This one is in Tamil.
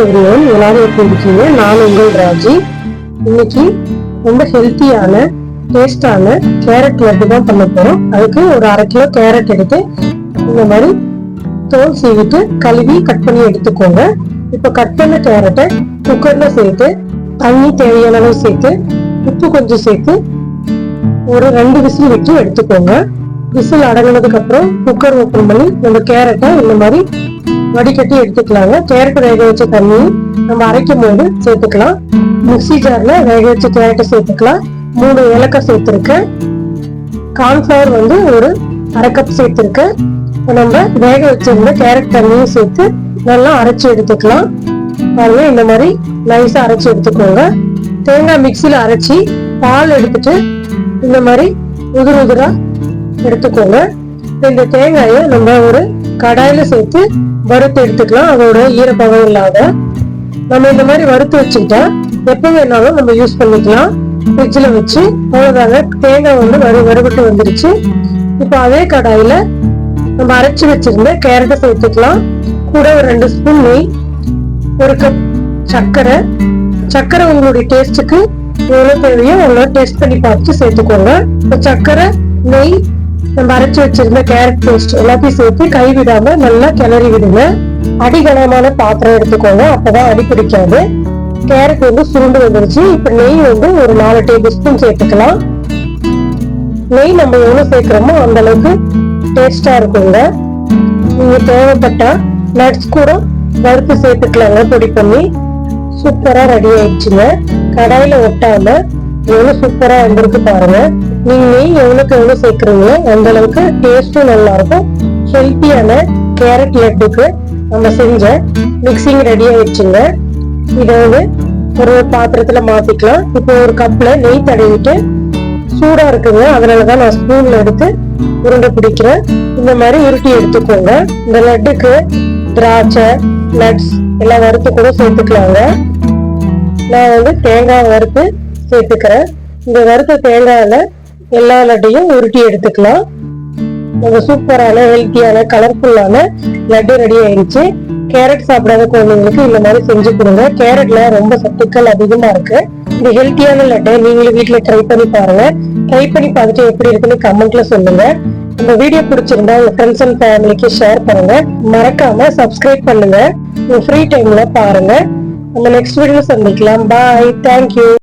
எவ்ரிவன் எல்லாரும் எப்படி இருக்கீங்க நான் உங்கள் ராஜி. இன்னைக்கு ரொம்ப ஹெல்த்தியான டேஸ்டான கேரட் லட்டு தான் பண்ண போறோம். அதுக்கு ஒரு அரை கிலோ கேரட் எடுத்து இந்த மாதிரி தோல் சீவிட்டு கழுவி கட் பண்ணி எடுத்துக்கோங்க. இப்போ கட் பண்ண கேரட்டை குக்கர்ல சேர்த்து தண்ணி தேவையான அளவு சேர்த்து உப்பு கொஞ்சம் சேர்த்து ஒரு ரெண்டு விசில் விட்டு எடுத்துக்கோங்க. விசில் அடங்கினதுக்கு அப்புறம் குக்கர் ஓப்பன் பண்ணி நம்ம கேரட்டை இந்த மாதிரி வடிகட்டி எடுத்துக்கலாங்க. கேரட் வேக வச்ச தண்ணி நம்ம அரைக்கும் போது சேர்த்துக்கலாம். மிக்ஸி ஜார்ல வேக வச்ச கேரட்டை சேர்த்துக்கலாம். மூணு ஏலக்காய் சேர்த்துருக்கேன். கார்ன்ஃபிளவர் வந்து ஒரு அரை கப் சேர்த்துருக்கேன். நம்ம வேக வச்சிருந்த கேரட் தண்ணியும் சேர்த்து நல்லா அரைச்சு எடுத்துக்கலாம். பாருங்க இந்த மாதிரி நைஸா அரைச்சு எடுத்துக்கோங்க. தேங்காய் மிக்சியில அரைச்சி பால் எடுத்துட்டு இந்த மாதிரி உதிர் உதிரா எடுத்துக்கோங்க. இந்த தேங்காயை நம்ம ஒரு கடாயில சேர்த்து வறுத்து எடுத்துக்கலாம். அதோட ஈரப்பதம் இல்லாத நம்ம இந்த மாதிரி வறுத்து வச்சுக்கிட்டா எப்ப வேணாலும் நம்ம யூஸ் பண்ணிக்கலாம். ஃப்ரிட்ஜில் வச்சு அவ்வளோதாங்க தேங்காய் வந்து வறு வறுபட்டு வந்துருச்சு. இப்போ அதே கடாயில நம்ம அரைச்சு வச்சிருந்த கேரட்டை சேர்த்துக்கலாம். கூட ஒரு ரெண்டு ஸ்பூன் நெய் ஒரு கப் சர்க்கரை. சர்க்கரை உங்களுடைய டேஸ்ட்டுக்கு எவ்வளவு தேவையோ அவ்வளோ டேஸ்ட் பண்ணி பார்த்து சேர்த்துக்கோங்க. இப்போ சர்க்கரை நெய் நம்ம அரைச்சு வச்சிருந்த கேரட் பேஸ்ட் எல்லாத்தையும் சேர்த்து கை விடாம நல்லா கிளறி விடுங்க. அடிகனமான பாத்திரம் எடுத்துக்கோங்க. அப்பதான் அடி பிடிக்காது. கேரட் வந்து சுருண்டு வந்துருச்சு. இப்ப நெய் வந்து ஒரு நாலு டேபிள் ஸ்பூன் சேர்த்துக்கலாம். நெய் நம்ம எவ்வளவு சேர்க்கிறோமோ அந்த அளவுக்கு டேஸ்டா இருக்குங்க. நீங்க தேவைப்பட்டா நட்ஸ் கூட வறுத்து சேர்த்துக்கலாங்க. பொடி பண்ணி சூப்பரா ரெடி ஆயிடுச்சுங்க. கடாயில ஒட்டாம எவ்வளவு சூப்பரா வந்திருக்கு பாருங்க. நீங்க நெய் எவ்வளவுக்கு எவ்வளவு சேர்க்குறீங்களோ அந்த அளவுக்கு டேஸ்டும் நல்லா இருக்கும். ஹெல்த்தியான கேரட் லட்டுக்கு நம்ம செஞ்ச மிக்சிங் ரெடி ஆயிடுச்சுங்க. இதை வந்து ஒரு பாத்திரத்துல மாத்திக்கலாம். இப்போ ஒரு கப்ல நெய் தடவிட்டு சூடா இருக்குங்க. அதனாலதான் நான் ஸ்பூன்ல எடுத்து உருண்டை பிடிக்கிறேன். இந்த மாதிரி உருட்டி எடுத்துக்கோங்க. இந்த லட்டுக்கு திராட்சை நட்ஸ் எல்லாம் வறுத்து கூட சேர்த்துக்கலாங்க. நான் வந்து தேங்காய் வறுத்து சேர்த்துக்கிறேன். இந்த வறுத்த தேங்காயில் எல்லா லட்டையும் உருட்டி எடுத்துக்கலாம். நம்ம சூப்பரான ஹெல்த்தியான கலர்ஃபுல்லான லட்டு ரெடி ஆயிடுச்சு. கேரட் சாப்பிடாத குழந்தைங்களுக்கு இந்த மாதிரி செஞ்சு கொடுங்க. கேரட்ல ரொம்ப சத்துக்கள் அதிகமா இருக்கு. இந்த ஹெல்த்தியான லட்டை நீங்களும் வீட்ல ட்ரை பண்ணி பாருங்க. ட்ரை பண்ணி பார்த்துட்டு எப்படி இருக்குன்னு கமெண்ட்ல சொல்லுங்க. இந்த வீடியோ பிடிச்சிருந்தா உங்க ஃப்ரெண்ட்ஸ் அண்ட் ஃபேமிலிக்கு ஷேர் பண்ணுங்க. மறக்காம சப்ஸ்கிரைப் பண்ணுங்க. உங்க ஃப்ரீ டைம்ல பாருங்க. நம்ம நெக்ஸ்ட் வீடியோ சந்திக்கலாம். Bye thank you